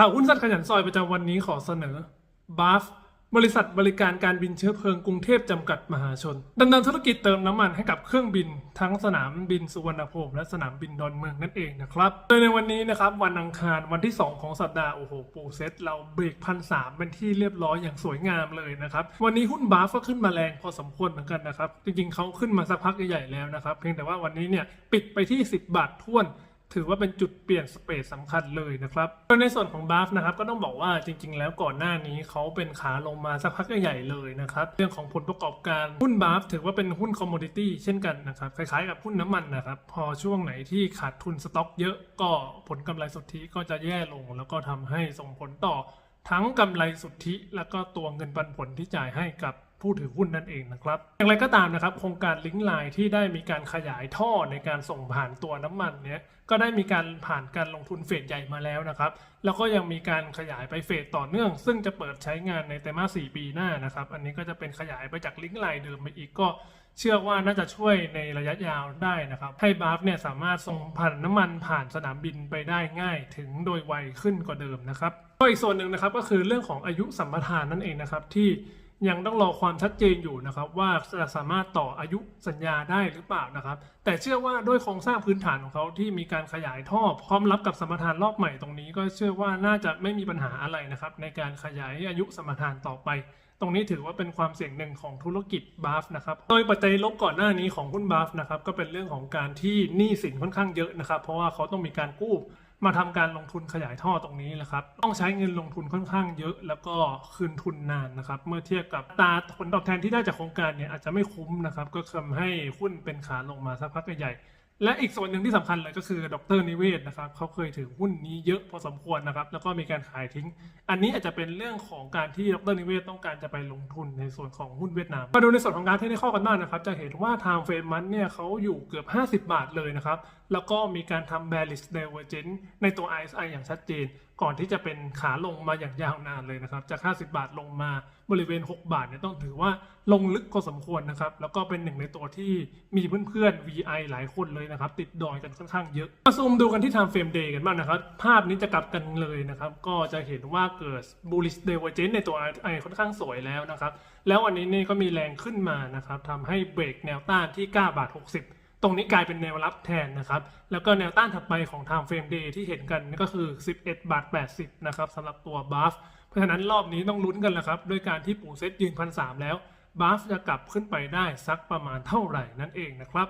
ข่าวหุ้นสัตว์ขยันซอยประจำวันนี้ขอเสนอ b a f บริษัทบริการการบินเชื้อเพลิงกรุงเทพจำกัดมหาชนดำเนินธุรกิจเติมน้ำมันให้กับเครื่องบิน ทั้งสนามบินสุวรรณภูมิและสนามบินดอนเมืองนั่นเองนะครับโดยในวันนี้นะครับวันอังคารวันที่ 2 ของสัปดาห์โอ้โหปูเซตเราเบรกพันสามเป็นที่เรียบร้อยอย่างสวยงามเลยนะครับวันนี้หุ้นบาฟก็ขึ้นมาแรงพอสมควรเหมือนกันนะครับจริงๆเขาขึ้นมาสักพักใหญ่ๆแล้วนะครับเพียงแต่ว่าวันนี้เนี่ยปิดไปที่ 10 บาทท้วน ถือว่าเป็นจุดเปลี่ยนสเปซสำคัญเลยนะครับโดยในส่วนของบัฟนะครับก็ต้องบอกว่าจริง ๆ แล้วก่อนหน้านี้เขาเป็นขาลงมาสักพักใหญ่ๆเลยนะครับ เรื่องของผลประกอบการหุ้นบัฟถือว่าเป็นหุ้นคอมมูดิตี้เช่นกันนะครับคล้ายๆกับหุ้นน้ำมันนะครับพอช่วงไหนที่ขาดทุนสต็อก เยอะก็ผลกำไรสุทธิก็จะแย่ลง แล้วก็ทำให้ส่งผลต่อ ทั้งกำไรสุทธิ แล้วก็ตัวเงินปันผลที่จ่ายให้กับผู้ถือหุ้นนั่นเองนะครับ อย่างไรก็ตามนะครับ โครงการลิงก์ไลน์ที่ได้มีการขยายท่อในการส่งผ่านตัวน้ำมันเนี้ยก็ได้มีการผ่านการลงทุนเฟสใหญ่มาแล้วนะครับ แล้วก็ยังมีการขยายไปเฟสต่อเนื่อง ซึ่งจะเปิดใช้งานในไตรมาส4ปีหน้านะครับ อันนี้ก็จะเป็นขยายไปจากลิงก์ไลน์เดิมไปอีกก็เชื่อว่าน่าจะช่วยในระยะยาวได้นะครับ ให้บาฟเนี่ยสามารถส่งผ่านน้ำมันผ่านสนามบินไปได้ง่าย ถึงโดยไวขึ้นกว่าเดิมนะครับ ก็อีกส่วนหนึ่งนะครับก็คือเรื่องของอายุสัมปทานนั่นเองนะครับ ที่ยังต้องรอความชัดเจนอยู่นะครับ ว่าจะสามารถต่ออายุสัญญาได้หรือเปล่านะครับ แต่เชื่อว่าด้วยโครงสร้างพื้นฐานของเขาที่มีการขยายท่อพร้อมรับกับสัมปทานรอบใหม่ตรงนี้ ก็เชื่อว่าน่าจะไม่มีปัญหาอะไรนะครับ ในการขยายอายุสัมปทานต่อไป ตรงนี้ถือว่าเป็นความเสี่ยงหนึ่งของธุรกิจบาฟนะครับโดยปัจจัยลบก่อนหน้านี้ของหุ้นบาฟนะครับก็เป็นเรื่องของการที่หนี้สินค่อนข้างเยอะนะครับ เพราะว่าเขาต้องมีการกู้ มาทำการลงทุนขยายท่อตรงนี้แหละครับ ต้องใช้เงินลงทุนค่อนข้างเยอะ แล้วก็คืนทุนนานนะครับ เมื่อเทียบกับตาผลตอบแทนที่ได้จากโครงการเนี่ยอาจจะไม่คุ้มนะครับ ก็ทำให้หุ้นเป็นขาลงมาสักพักใหญ่ และอีกส่วนหนึ่งที่สำคัญเลยก็คือดรนิเวศนะครับเขาเคยถือหุ้นนี้เยอะพอสมควรนะครับ แล้วก็มีการขายทิ้ง อันนี้อาจจะเป็นเรื่องของการที่ดรนิเวศต้องการจะไปลงทุนในส่วนของหุ้นเวียดนามมาดูในส่วนของการเทคนิคกันบ้างนะครับ จะเห็นว่าไทม์เฟรมมันเนี่ยเขาอยู่เกือบ 50 บาทเลยนะครับ แล้วก็มีการทำ bearish divergence ในตัว RSI อย่างชัดเจน ก่อนที่จะเป็นขาลงมาอย่างยาวนานเลยนะครับ จาก 50 บาทลงมาบริเวณ 6 บาทเนี่ยต้องถือว่าลงลึกพอสมควรนะครับ แล้วก็เป็นหนึ่งในตัวที่มีเพื่อนๆ VI หลายคนเลยนะครับ ติดดอยกันค่อนข้างเยอะ มาซูมดูกันที่ time frame day กันบ้างนะครับ ภาพนี้จะกลับกันเลยนะครับ ก็จะเห็นว่าเกิด bullish divergence ในตัว RSI ค่อนข้างสวยแล้วนะครับ แล้ววันนี้นี่ก็มีแรงขึ้นมานะครับทำให้เบรกแนวต้านที่ 9 บาท 60 ตรงนี้กลายเป็นแนวรับแทนนะครับ แล้วก็แนวต้านถัดไปของ time frame day ที่เห็นกันก็คือ 11 บาท 80 นะครับสำหรับตัวบัฟเพราะฉะนั้นรอบนี้ต้องลุ้นกันแล้วครับด้วยการที่ปู่เซตยืนพันสแล้วบัฟจะกลับขึ้นไปได้สักประมาณเท่าไหร่นั่นเองนะครับ